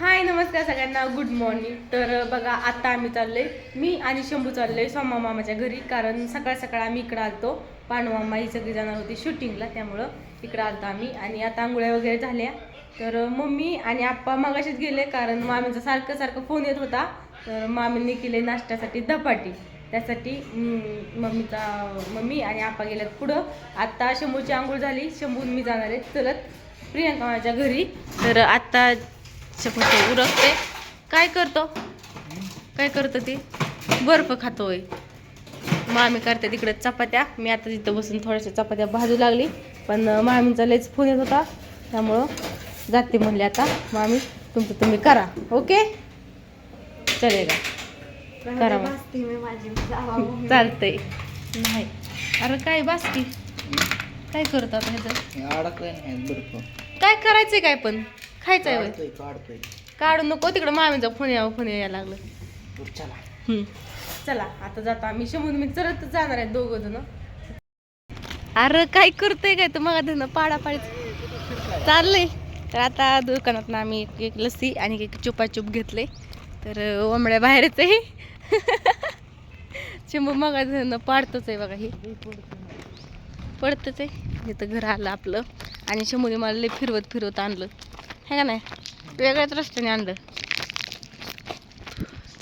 हाय नमस्कार सगळ्यांना. Good morning तर बघा आता आम्ही चाललो आहे मी आणि शंभू चाललो आहे सोमा मामाच्या घरी. कारण सकाळ सकाळ आम्ही इकडं आलतो. पांडुमामा ही सगळी जाणार होती शूटिंगला त्यामुळं इकडं आलतो आम्ही. आणि आता आंघोळ्या वगैरे झाल्या. तर मम्मी आणि आप्पा मगाशीच गेले. कारण मामींचा सारखं सारखं फोन येत होता. तर मामींनी केले नाश्त्यासाठी धपाटी. त्यासाठी मम्मीचा मम्मी आणि आप्पा गेल्यात पुढं. आत्ता शंभूची आंघोळ झाली. शंभू मी जाणार आहे. चलत. प्रियंका माझ्या घरी. तर आत्ता शंभूचं उरकते काय करतो? काय करतो ते? बर्फ खातोय. मामी करते तिकडे चपात्या. मी आता तिथं बसून थोड्याशा चपात्या भाजू लागली. पण मामींचा लयच फोन येत होता. त्यामुळं जाते म्हणले आता. मामी तुमचं तुम्ही करा. ओके? चलेगा करा चालतंय. नाही. अरे काय बासकी? काय करत आता ह्याचं? काय करायचंय काय पण? खायचंय होय काढतोय काढतोय. काढू नको तिकडं मामीचा फोन यावं फोन यायला लागलं. बरं, चला. हम्म. चला आता जातो आम्ही. शंभून मी चरत जाणार आहे दोघं जण. अरे काय करतोय काय तर मग धन पाडापाडी चाललंय. तर आता दुकानात आम्ही एक एक लस्सी आणि एक चुपाचूप घेतले तर ओंबड्या बाहेरच आहे. शंभू मग धन पाडतोच आहे बघा हे. पडतंच आहे. इथं घर आलं आपलं. आणि शंभूने मला लय फिरवत फिरवत आणलं. है का नाही वेगळ्याच रस्त्याने आणलं.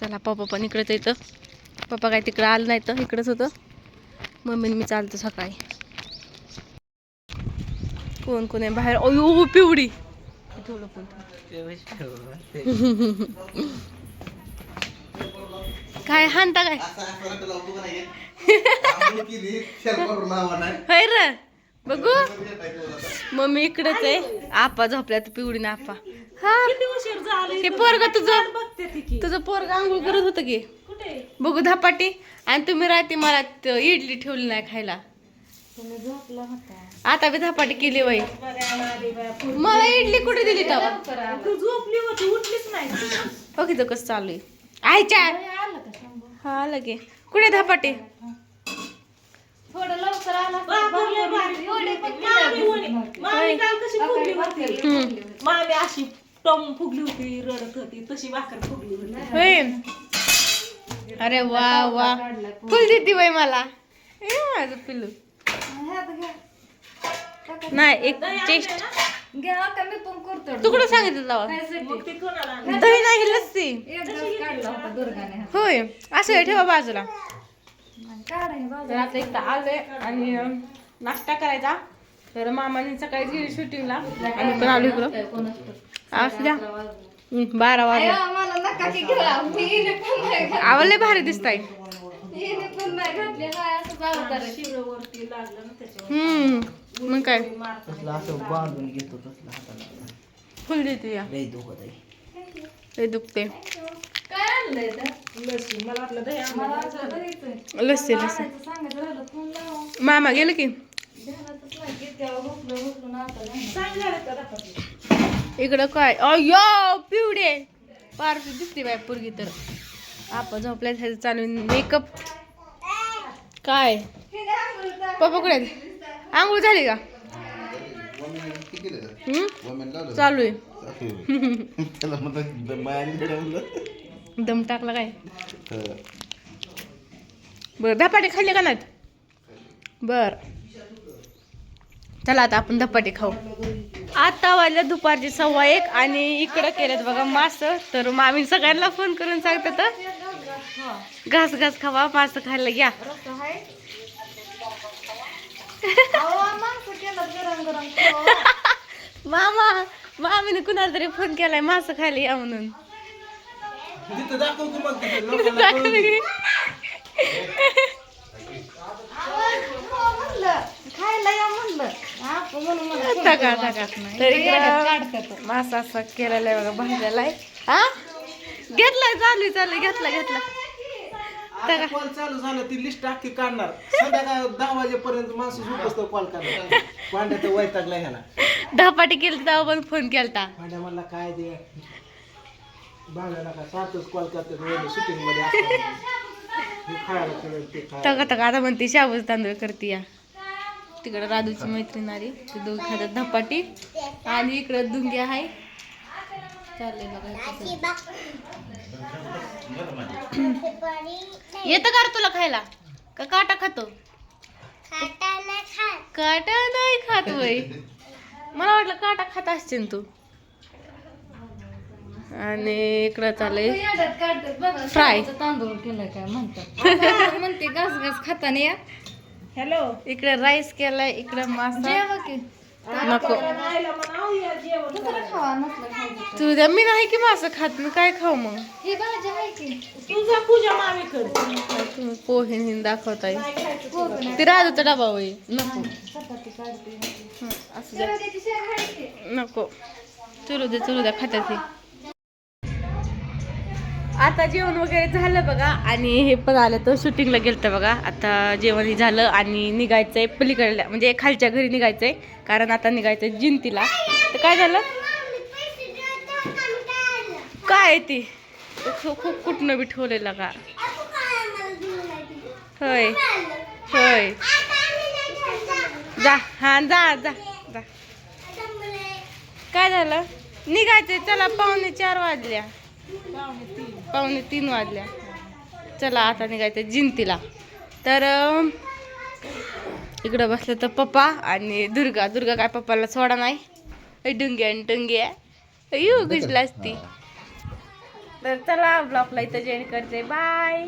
चला पप्पा पण इकडेच येतं पप्पा काय तिकडं आलं नाही तर इकडंच होतं. मम्मीने मी चालतो सकाळी. कोण कोण आहे बाहेर? अयो पिवडी काय हानता काय? बघू. मम्मी इकडेच आहे. आपा झोपल्यात पिवडी ना आपा. हा. हे पोरग तुझं तुझं पोरग आंघोळ करत होतं की? बघू धपाटी. आणि तुम्ही राहते मला त- इडली ठेवली नाही खायला. आता बी धपाटी केली वय मला इडली कुठे दिली तेव्हा झोपली होती उठलीच नाही बघ इथं कसं चालू आहे. आयच्या हा आलं की. कुठे धपाटी? मामी काल कशी फुगली होती? हम्म. मामी अशी टम फुगली होती रडत होती तशी भाकर फुगली होती. होय. अरे वा वा. फुल देते वय मला. माझं पिल्लू. नाही एक टेस्ट तू कुठं सांगितलं लावा? दही नाही लस्सी होय. असं ठेवा बाजूला. तर आता एक आलोय आणि नाश्ता करायचा. तर मामाने सकाळी गेली शूटिंगला आम्ही पण आलो इकडं. असू द्या. बारा वाजले. आवडले भारी दिसत आहे शिरवरती लागलं ना त्याच्यावर. हम्म. मग काय? तसलं असं बांधून घेतो तसलं हाताला. फुल देते या. दुखत मला वाटलं दही. लस्सी लस्सी. मामा गेलं की? सांग झालं का दाखवते. इकडं काय? अयो पिवडे. पारशी दिसते बाय पोरगी तर. आपण झोपल्या ह्याचं चालू मेकअप. काय? पप्पा कुठे आहेत? आंघोळ झाली का? हम्म? चालू आहे. दम टाकला काय? बर धपाटे खाल्ले का नाहीत? बर. चला आता आपण धपाटे खाऊ. आता वाजल्या दुपारची सव्वा एक आणि इकडं केल्यात बघा मास. तर मामी सगळ्यांना फोन करून सांगतात घास घास खावा मास खायला घ्या. मामा मामीने कुणाला तरी फोन केलाय मास खायला या म्हणून. तिथं दाखव की मग तिथं लोकांना कळू दे. टाका टाका तर इकडं मासा असा केलेला आहे बघा भाजलेला आहे. हा? घेतलाय चालू चालू घेतला घेतला. आता कॉल चालू झालं ती लिस्ट अख्खी काढणार. संध्याकाळ दहा वाजेपर्यंत माणसं झोपसतो कॉल करणार. पांड्या तर वैतागला ह्याला. धपाटी केली तेव्हा पण फोन केलता. पांड्या म्हणला काय दे? सारखंच कॉल करतात. हे खायला केलं ते खायला. आता म्हणते शाबूच तांदूळ करते या. तिकडं राधूची मैत्रीण आली ते दोघी खातात धपाटी. आणि इकडं दुंग्या आहे. चाललंय बघा येतं का रे तुला खायला? का काटा खातो? काटा नाही खात. वय मला वाटलं काटा खात असशील तू. आणि इकडं चाललंय फ्राय तांदूळ केलं काय म्हणतात. म्हणते घास घास खाताना या हॅलो. इकडे राईस केलाय इकडे मासा. नको. खावा नसलं खायचं तू द्या मी नाही की मासा खात मी काय खाऊ मग? ही भाजी आहे की. तुझा पूजा तुम्ही पोहे दाखवताय. ते राजूचा डबा होई नको. हं, नको. चलू दे चलू द्या खात्यात हे. आता जेवण वगैरे झालं बघा आणि हे पण आलं तर शूटिंगला गेलं बघा. आता जेवण झालं आणि निघायचंय पलीकडल्या म्हणजे खालच्या घरी निघायचंय. कारण आता निघायचंय जिंतीला. तर काय झालं? काय ती? खूप कुठनं बी ठेवलेला का? होय. होय. जा हा जा जा जा. काय झालं? निघायचंय चला पावणे चार वाजल्या. पावणे तीन वाजल्या. चला आता निघायचं जिंतीला. तर इकडं बसलं तर पप्पा आणि दुर्गा. दुर्गा काय पप्पाला सोडा नाही. ए, डुंग्या न टुंग्या अयो घुसला असती तर चला ब्लॉगला इथं जॉईन करते बाय